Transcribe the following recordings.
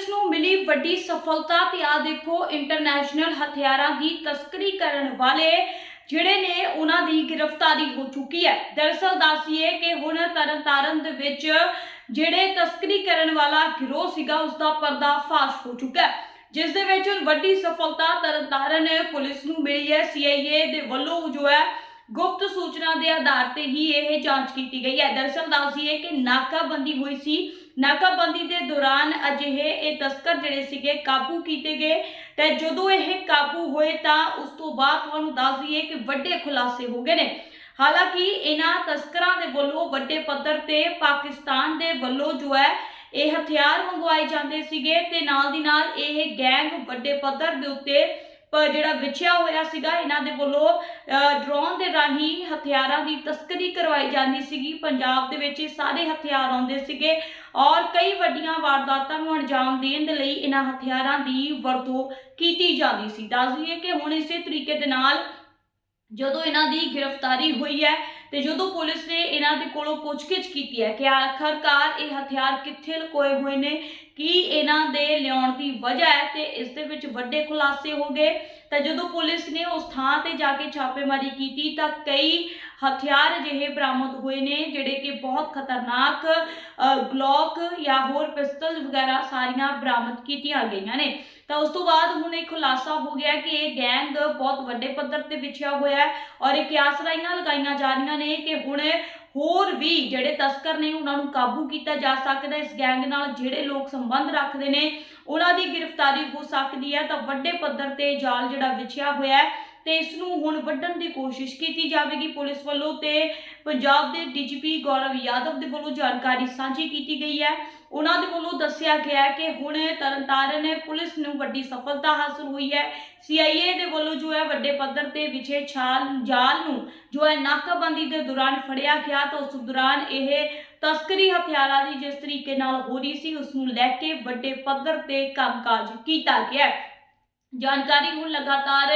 Police ਨੂੰ ਮਿਲੀ ਵੱਡੀ ਸਫਲਤਾ ਤੇ ਆ ਦੇਖੋ ਇੰਟਰਨੈਸ਼ਨਲ ਹਥਿਆਰਾਂ ਦੀ ਤਸਕਰੀ ਕਰਨ ਵਾਲੇ ਜਿਹੜੇ ਨੇ ਉਹਨਾਂ ਦੀ ਗ੍ਰਿਫਤਾਰੀ ਹੋ ਚੁੱਕੀ ਹੈ। ਦਰਅਸਲ ਦੱਸੀਏ ਕਿ ਹੁਣ ਤਰਨਤਾਰਨ ਦੇ ਵਿੱਚ ਜਿਹੜੇ ਤਸਕਰੀ ਕਰਨ ਵਾਲਾ ਗਿਰੋਹ ਸੀਗਾ ਉਸ ਦਾ ਪਰਦਾਫਾਸ਼ ਹੋ ਚੁੱਕਾ ਹੈ। ਜਿਸ ਦੇ ਵਿੱਚ ਵੱਡੀ ਸਫਲਤਾ ਤਰਨਤਾਰਨ ਪੁਲਿਸ ਨੂੰ ਮਿਲੀ ਹੈ। ਸੀਆਈਏ ਦੇ ਵੱਲੋਂ ਜੋ ਹੈ ਗੁਪਤ ਸੂਚਨਾ ਦੇ ਆਧਾਰ ਤੇ ਹੀ ਇਹ ਜਾਂਚ ਕੀਤੀ ਗਈ ਹੈ। ਦਰਅਸਲ ਦੱਸਦੀਏ ਕਿ ਨਾਕਾਬੰਦੀ ਹੋਈ ਸੀ। ਨਾਕਾਬੰਦੀ ਦੇ ਦੌਰਾਨ ਅਜਿਹੇ ਇਹ ਤਸਕਰ ਜਿਹੜੇ ਸੀਗੇ ਕਾਬੂ ਕੀਤੇ ਗਏ ਤੇ ਜਦੋਂ ਇਹ ਕਾਬੂ ਹੋਏ ਤਾਂ ਉਸ ਤੋਂ ਬਾਅਦ ਤੁਹਾਨੂੰ ਦੱਸ ਦਈਏ ਕਿ ਵੱਡੇ ਖੁਲਾਸੇ ਹੋ ਗਏ ਨੇ। ਹਾਲਾਂਕਿ ਇਹਨਾਂ ਤਸਕਰਾਂ ਦੇ ਵੱਲੋਂ ਵੱਡੇ ਪੱਧਰ ਤੇ ਪਾਕਿਸਤਾਨ ਦੇ ਵੱਲੋਂ ਜੋ ਹੈ ਇਹ ਹਥਿਆਰ ਮੰਗਵਾਏ ਜਾਂਦੇ ਸੀਗੇ ਤੇ ਨਾਲ ਦੀ ਨਾਲ ਇਹ ਗੈਂਗ ਵੱਡੇ ਪੱਧਰ ਦੇ ਉੱਤੇ ਜਿਹੜਾ ਵਿਛਿਆ ਹੋਇਆ ਸੀਗਾ, ਇਹਨਾਂ ਦੇ ਵੱਲੋਂ ਡਰੋਨ ਦੇ ਰਾਹੀਂ ਹਥਿਆਰਾਂ ਦੀ ਤਸਕਰੀ ਕਰਵਾਈ ਜਾਂਦੀ ਸੀਗੀ। ਪੰਜਾਬ ਦੇ ਵਿੱਚ ਇਹ ਸਾਰੇ ਹਥਿਆਰ ਆਉਂਦੇ ਸੀਗੇ ਔਰ ਕਈ ਵੱਡੀਆਂ ਵਾਰਦਾਤਾਂ ਨੂੰ ਅੰਜਾਮ ਦੇਣ ਦੇ ਲਈ ਇਹਨਾਂ ਹਥਿਆਰਾਂ ਦੀ ਵਰਤੋਂ ਕੀਤੀ ਜਾਂਦੀ ਸੀ। ਦੱਸ ਦਈਏ ਕਿ ਹੁਣ ਇਸੇ ਤਰੀਕੇ ਦੇ ਨਾਲ ਜਦੋਂ ਇਹਨਾਂ ਦੀ ਗ੍ਰਿਫਤਾਰੀ ਹੋਈ ਹੈ ਤੇ ਜਦੋਂ ਪੁਲਿਸ ਨੇ ਇਹਨਾਂ ਦੇ ਕੋਲੋਂ ਪੁੱਛਗਿੱਛ ਕੀਤੀ ਹੈ ਕਿ ਆਖਰਕਾਰ ਇਹ ਹਥਿਆਰ ਕਿੱਥੇ ਲੁਕੋਏ ਹੋਏ ਨੇ ਕੀ ਇਹਨਾਂ ਦੇ ਲਿਆਉਣ ਦੀ ਵਜ੍ਹਾ ਹੈ ਤੇ ਇਸ ਦੇ ਵਿੱਚ ਵੱਡੇ ਖੁਲਾਸੇ ਹੋ ਗਏ? ਤਾਂ ਜਦੋਂ ਪੁਲਿਸ ਨੇ ਉਸ ਥਾਂ ਤੇ ਜਾ ਕੇ ਛਾਪੇਮਾਰੀ ਕੀਤੀ ਤਾਂ ਕਈ ਹਥਿਆਰ ਅਜਿਹੇ ਬਰਾਮਦ ਹੋਏ ਨੇ ਜਿਹੜੇ ਕਿ ਬਹੁਤ ਖਤਰਨਾਕ ਗਲੌਕ ਜਾਂ ਹੋਰ ਪਿਸਤਲ ਵਗੈਰਾ ਸਾਰੀਆਂ ਬਰਾਮਦ ਕੀਤੀਆਂ ਗਈਆਂ ਨੇ। ਤਾਂ ਉਸ ਤੋਂ ਬਾਅਦ ਹੁਣ ਇਹ ਖੁਲਾਸਾ ਹੋ ਗਿਆ ਕਿ ਇਹ ਗੈਂਗ ਬਹੁਤ ਵੱਡੇ ਪੱਧਰ ਤੇ ਵਿਛਿਆ ਹੋਇਆ ਹੈ ਔਰ ਇਹ ਕਿਆਸਰਾਈਆਂ ਲਗਾਈਆਂ ਜਾ ਰਹੀਆਂ ਨੇ ਕਿ ਹੁਣ ਹੋਰ ਵੀ ਜਿਹੜੇ ਤਸਕਰ ਨੇ ਉਹਨਾਂ ਨੂੰ ਕਾਬੂ ਕੀਤਾ ਜਾ ਸਕਦਾ ਇਸ ਗੈਂਗ ਨਾਲ ਜਿਹੜੇ ਲੋਕ ਸੰਬੰਧ ਰੱਖਦੇ ਨੇ, ਉਹਨਾਂ ਦੀ ਗ੍ਰਿਫਤਾਰੀ ਹੋ ਸਕਦੀ ਹੈ। ਤਾਂ ਵੱਡੇ ਪੱਧਰ ਤੇ ਜਾਲ ਜਿਹੜਾ ਵਿਛਿਆ ਹੋਇਆ ਹੈ ਤੇ ਇਸ ਨੂੰ ਹੁਣ ਵੱਢਣ ਦੀ ਕੋਸ਼ਿਸ਼ ਕੀਤੀ ਜਾਵੇਗੀ ਪੁਲਿਸ ਵੱਲੋਂ ਤੇ ਪੰਜਾਬ ਦੇ ਡੀਜੀਪੀ ਗੌਰਵ ਯਾਦਵ ਦੇ ਵੱਲੋਂ ਜਾਣਕਾਰੀ ਸਾਂਝੀ ਕੀਤੀ ਗਈ ਹੈ। ਉਹਨਾਂ ਦੇ ਵੱਲੋਂ ਦੱਸਿਆ ਗਿਆ ਹੈ ਕਿ ਹੁਣ ਤਰਨਤਾਰਨ ਪੁਲਿਸ ਨੂੰ ਵੱਡੀ ਸਫਲਤਾ ਹਾਸਲ ਹੋਈ ਹੈ। ਸੀਆਈਏ ਦੇ ਵੱਲੋਂ ਜੋ ਹੈ ਵੱਡੇ ਪੱਧਰ ਤੇ ਵਿਛੇ ਛਾਲ, ਜਾਲ ਨੂੰ ਜੋ ਹੈ ਨਾਕਾਬੰਦੀ ਦੇ ਦੌਰਾਨ ਫੜਿਆ ਗਿਆ ਤਾਂ ਉਸ ਦੌਰਾਨ ਇਹ ਤਸਕਰੀ ਹਥਿਆਰਾਂ ਦੀ ਜਿਸ ਤਰੀਕੇ ਨਾਲ ਹੋ ਰਹੀ ਸੀ, ਉਸ ਨੂੰ ਲੈ ਕੇ ਵੱਡੇ ਪੱਧਰ ਤੇ ਕੰਮਕਾਜ ਕੀਤਾ ਗਿਆ ਜਾਣਕਾਰੀ ਹੁਣ ਲਗਾਤਾਰ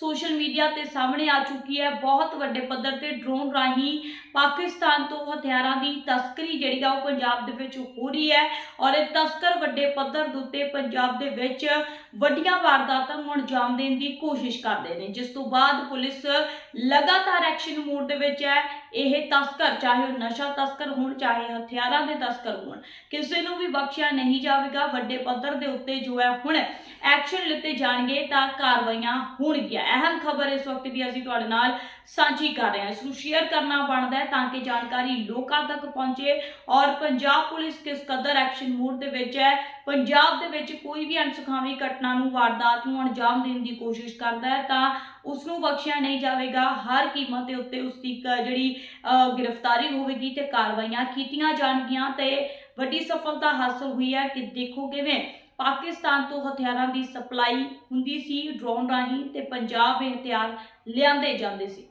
ਸੋਸ਼ਲ ਮੀਡੀਆ ਤੇ ਸਾਹਮਣੇ ਆ ਚੁੱਕੀ ਹੈ। ਬਹੁਤ ਵੱਡੇ ਪੱਧਰ ਤੇ ਡਰੋਨ ਰਾਹੀਂ ਪਾਕਿਸਤਾਨ ਤੋਂ ਹਥਿਆਰਾਂ ਦੀ ਤਸਕਰੀ ਜਿਹੜੀ ਆ ਉਹ ਪੰਜਾਬ ਦੇ ਵਿੱਚ ਹੋ ਰਹੀ ਹੈ ਔਰ ਇਹ ਤਸਕਰ ਵੱਡੇ ਪੱਧਰ ਦੇ ਉੱਤੇ ਪੰਜਾਬ ਦੇ ਵਿੱਚ ਵੱਡੀਆਂ ਵਾਰਦਾਤਾਂ ਨੂੰ ਅੰਜਾਮ ਦੇਣ ਦੀ ਕੋਸ਼ਿਸ਼ ਕਰਦੇ ਨੇ। ਜਿਸ ਤੋਂ ਬਾਅਦ ਪੁਲਿਸ ਲਗਾਤਾਰ ਐਕਸ਼ਨ ਮੋਡ ਦੇ ਵਿੱਚ ਹੈ। ਇਹ ਤਸਕਰ, ਚਾਹੇ ਉਹ ਨਸ਼ਾ ਤਸਕਰ ਹੋਣ, ਚਾਹੇ ਹਥਿਆਰਾਂ ਦੇ ਤਸਕਰ ਹੋਣ, ਕਿਸੇ ਨੂੰ ਵੀ ਬਖਸ਼ਿਆ ਨਹੀਂ ਜਾਵੇਗਾ। ਵੱਡੇ ਪੱਧਰ ਦੇ ਉੱਤੇ ਜੋ ਹੈ ਹੁਣ ਐਕਸ਼ਨ ਲਿੱਤੇ ਜਾਣਗੇ ਤਾਂ ਕਾਰਵਾਈਆਂ ਹੋਣਗੀਆਂ। ਅਹਿਮ ਖਬਰ ਇਸ ਵਕਤ ਦੀ ਅਸੀਂ ਤੁਹਾਡੇ ਨਾਲ ਸਾਂਝੀ ਕਰ ਰਹੇ ਹਾਂ। ਇਸ ਨੂੰ ਸ਼ੇਅਰ ਕਰਨਾ ਬਣਦਾ ਹੈ ਤਾਂ ਕਿ ਜਾਣਕਾਰੀ ਲੋਕਾਂ ਤੱਕ ਪਹੁੰਚੇ ਔਰ ਪੰਜਾਬ ਪੁਲਿਸ ਕਿਸ ਕਦਰ ਐਕਸ਼ਨ ਮੂਡ ਦੇ ਵਿੱਚ ਹੈ, ਪੰਜਾਬ ਦੇ ਵਿੱਚ ਕੋਈ ਵੀ ਅਣਸੁਖਾਵੀ ਘਟਨਾ ਨੂੰ, ਵਾਰਦਾਤ ਨੂੰ ਅੰਜਾਮ ਦੇਣ ਦੀ ਕੋਸ਼ਿਸ਼ ਕਰਦਾ ਹੈ ਤਾਂ ਉਸ ਨੂੰ ਬਖਸ਼ਿਆ ਨਹੀਂ ਜਾਵੇਗਾ। ਹਰ ਕੀਮਤ ਦੇ ਉੱਤੇ ਉਸ ਦੀ ਕ- ਜਿਹੜੀ ਗ੍ਰਿਫਤਾਰੀ ਹੋਵੇਗੀ ਤੇ ਕਾਰਵਾਈਆਂ ਕੀਤੀਆਂ ਜਾਣਗੀਆਂ ਤੇ ਵੱਡੀ ਸਫਲਤਾ ਹਾਸਲ ਹੋਈ ਹੈ ਕਿ ਦੇਖੋ ਕਿਵੇਂ ਪਾਕਿਸਤਾਨ ਤੋਂ ਹਥਿਆਰਾਂ ਦੀ ਸਪਲਾਈ ਹੁੰਦੀ ਸੀ, ਡਰੋਨ ਰਾਹੀਂ ਤੇ ਪੰਜਾਬ ਇਹ ਹਥਿਆਰ ਲਿਆਂਦੇ ਜਾਂਦੇ ਸੀ।